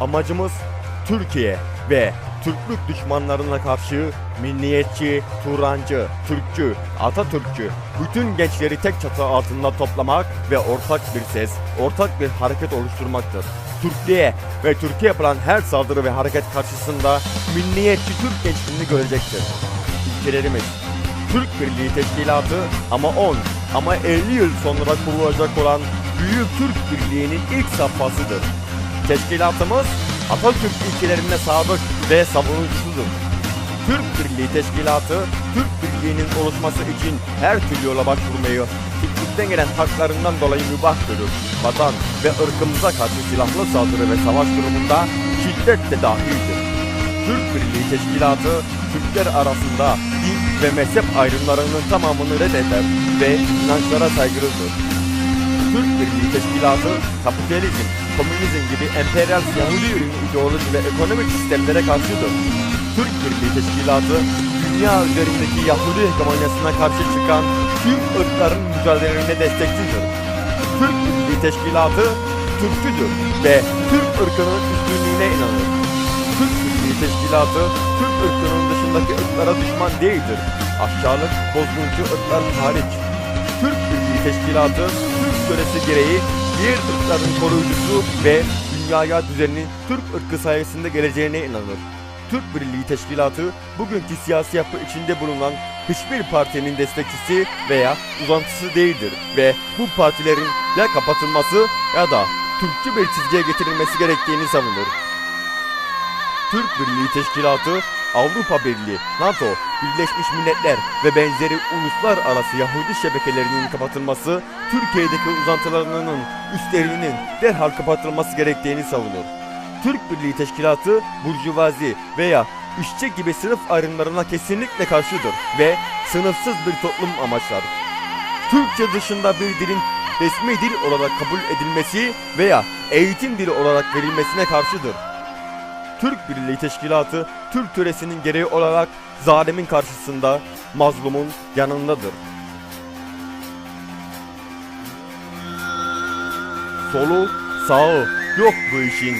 Amacımız Türkiye ve Türklük düşmanlarına karşı milliyetçi, Turancı, Türkçü, Atatürkçü bütün gençleri tek çatı altında toplamak ve ortak bir ses, ortak bir hareket oluşturmaktır. Türklüğe ve Türkiye yapılan her saldırı ve hareket karşısında milliyetçi Türk gençliğini görecektir. İlkelerimiz Türk Birliği Teşkilatı ama 10 ama 50 yıl sonra kurulacak olan Büyük Türk Birliği'nin ilk safhasıdır. Teşkilatımız Atatürk ilkelerine sadık ve savunucusudur. Türk Birliği Teşkilatı, Türk Birliği'nin oluşması için her türlü yola başvurmayı, Türklükten gelen haklarından dolayı mübah görür. Vatan ve ırkımıza karşı silahlı saldırı ve savaş durumunda şiddet de dahildir. Türk Birliği Teşkilatı, Türkler arasında din ve mezhep ayrımlarının tamamını reddeder ve inançlara saygılıdır. Türk Birliği Teşkilatı, kapitalizm, komünizm gibi emperyal Yahudi ideoloji ve ekonomik sistemlere karşıdır. Türk Birliği Teşkilatı, dünya üzerindeki Yahudi hegemonyasına karşı çıkan tüm ırkların mücadelelerine destekçidir. Türk Birliği Teşkilatı, Türkçüdür ve Türk ırkının üstünlüğüne inanır. Türk Birliği Teşkilatı, Türk ırkının dışındaki ırklara düşman değildir. Aşağılık, bozguncu ırklar hariç. Türk Birliği Teşkilatı, Türk töresi gereği diğer ırkların koruyucusu ve dünyaya düzeninin Türk ırkı sayesinde geleceğine inanır. Türk Birliği Teşkilatı bugünkü siyasi yapı içinde bulunan hiçbir partinin destekçisi veya uzantısı değildir ve bu partilerin ya kapatılması ya da Türkçü bir çizgiye getirilmesi gerektiğini savunur. Türk Birliği Teşkilatı, Avrupa Birliği, NATO, Birleşmiş Milletler ve benzeri uluslararası Yahudi şebekelerinin kapatılması, Türkiye'deki uzantılarının üstlerinin derhal kapatılması gerektiğini savunur. Türk Birliği Teşkilatı, burjuvazi veya işçi gibi sınıf ayrımlarına kesinlikle karşıdır ve sınıfsız bir toplum amaçlar. Türkçe dışında bir dilin resmi dil olarak kabul edilmesi veya eğitim dili olarak verilmesine karşıdır. Türk Birliği Teşkilatı, Türk töresinin gereği olarak zalimin karşısında mazlumun yanındadır. Solu, sağı yok bu işin.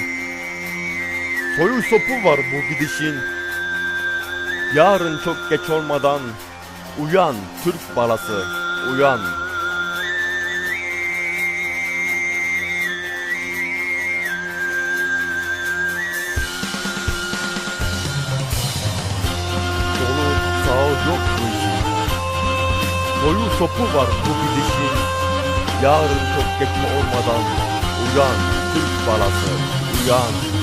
Soyu sopu var bu gidişin. Yarın çok geç olmadan uyan Türk balası, uyan. Soyu sopu var bu gidişin. Yarın çok geç olmadan uyan Türk balası, uyan.